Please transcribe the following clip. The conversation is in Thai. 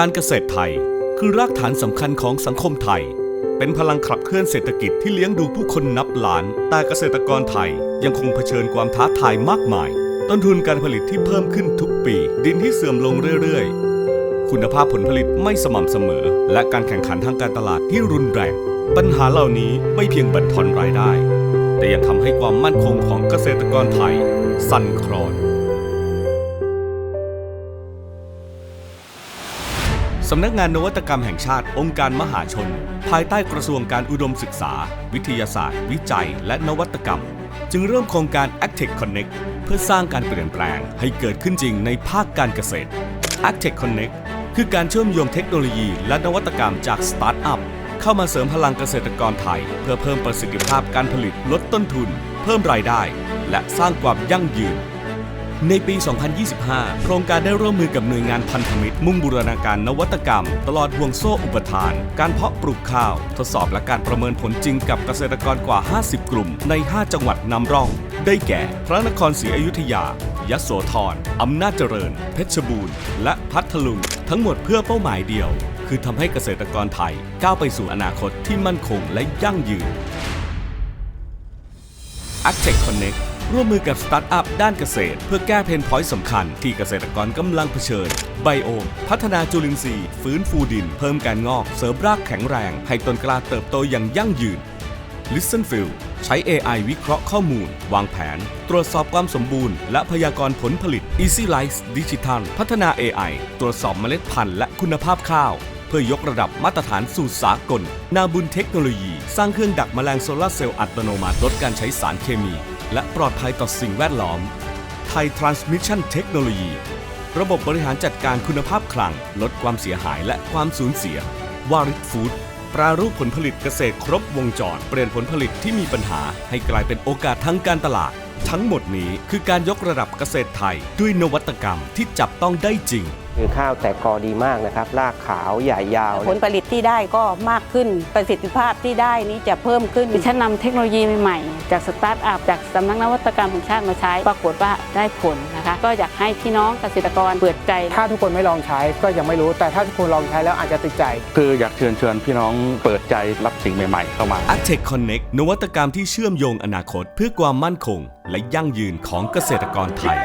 การเกษตรไทยคือรากฐานสำคัญของสังคมไทย เป็นพลังขับเคลื่อนเศรษฐกิจที่เลี้ยงดูผู้คนนับล้าน แต่เกษตรกรไทยยังคงเผชิญความท้าทายมากมาย ต้นทุนการผลิตที่เพิ่มขึ้นทุกปี ดินที่เสื่อมลงเรื่อยๆ คุณภาพผลผลิตไม่สม่ำเสมอ และการแข่งขันทางการตลาดที่รุนแรง ปัญหาเหล่านี้ไม่เพียงบั่นทอนรายได้ แต่ยังทำให้ความมั่นคงของเกษตรกรไทย สั่นคลอนำนักงานนวัตกรรมแห่งชาติองค์การมหาชน ภายใต้กระทรวงการอุดมศึกษา วิทยาศาสตร์ วิจัย และนวัตกรรม จึงเริ่มโครงการ Actech Connect เพื่อสร้างการเปลี่ยนแปลงให้เกิดขึ้นจริงในภาคการเกษตร Actech Connect คือการเชื่อมโยงเทคโนโลยีและนวัตกรรมจากสตาร์ทอัพเข้ามาเสริมพลังเกษตรกรไทย เพื่อเพิ่มประสิทธิภาพการผลิตลดต้นทุน เพิ่มรายได้ และสร้างความยั่งยืน ในปี 2025 โครงการได้ร่วมมือกับหน่วยงานพันธมิตร มุ่งบูรณาการนวัตกรรม ตลอดห่วงโซ่อุปทาน การเพาะปลูกข้าว ทดสอบและการประเมินผลจริงกับเกษตรกรกว่า 50 กลุ่ม ใน 5 จังหวัดนำร่อง ได้แก่ พระนครศรีอยุธยายโสธรอำนาจเจริญ เพชรบูรณ์ และพัทลุง ทั้งหมดเพื่อเป้าหมายเดียว คือทำให้เกษตรกรไทยก้าวไปสู่อนาคตที่มั่นคงและยั่งยืน Actech Connect ร่วมมือกับสตาร์ทอัพด้านเกษตร เพื่อแก้เพนพอยต์สำคัญที่เกษตรกรกำลังเผชิญ ไบโอม พัฒนาจุลินทรีย์ ฟื้นฟูดิน เพิ่มการงอก เสริมรากแข็งแรง ให้ต้นกล้าเติบโตอย่างยั่งยืน Listen f i e l ใช้ AI วิเคราะห์ข้อมูล วางแผน ตรวจสอบความสมบูรณ์ และพยากรณ์ผลผลิต Easy Life Digital พัฒนา AI ตรวจสอบเมล็ดพันธุ์และคุณภาพข้าว เพื่อยกระดับมาตรฐานสู่สากล นาบุญเทคโนโลยี สร้างเครื่องดักแมลงโซลาร์เซลล์อัตโนมัติลดการใช้สารเคมี และปลอดภัยต่อสิ่งแวดล้อม ไทย Transmission Technology ระบบบริหารจัดการคุณภาพคลัง ลดความเสียหายและความสูญเสียวาริ f ฟู้ดปรารูปผลผลิตเกษตรครบวงจร เปลี่ยนผลผลิตที่มีปัญหาให้กลายเป็นโอกาสทางการตลาด ทั้งหมดนี้คือการยกระดับเกษตรไทยด้วยนวัตกรรมที่จับต้องได้จริง คือข้าวแตกกอดีมากนะครับรากขาวใหญ่ยาวผลผลิตที่ได้ก็มากขึ้นประสิทธิภาพที่ได้นี้จะเพิ่มขึ้นดิฉันนำเทคโนโลยีใหม่ๆ จากสตาร์ทอัพจากสำนักนวัตกรรมแห่งชาติมาใช้ปรากฏว่าได้ผลนะคะก็อยากให้พี่น้องเกษตรกรเปิดใจ ถ้าทุกคนไม่ลองใช้ก็ยังไม่รู้ แต่ถ้าทุกคนลองใช้แล้วอาจจะติดใจ คืออยากเชิญชวนพี่น้องเปิดใจรับสิ่งใหม่ๆ เข้ามา Actech Connect นวัตกรรมที่เชื่อมโยงอนาคต เพื่อความมั่นคง และยั่งยืนของเกษตรกรไทย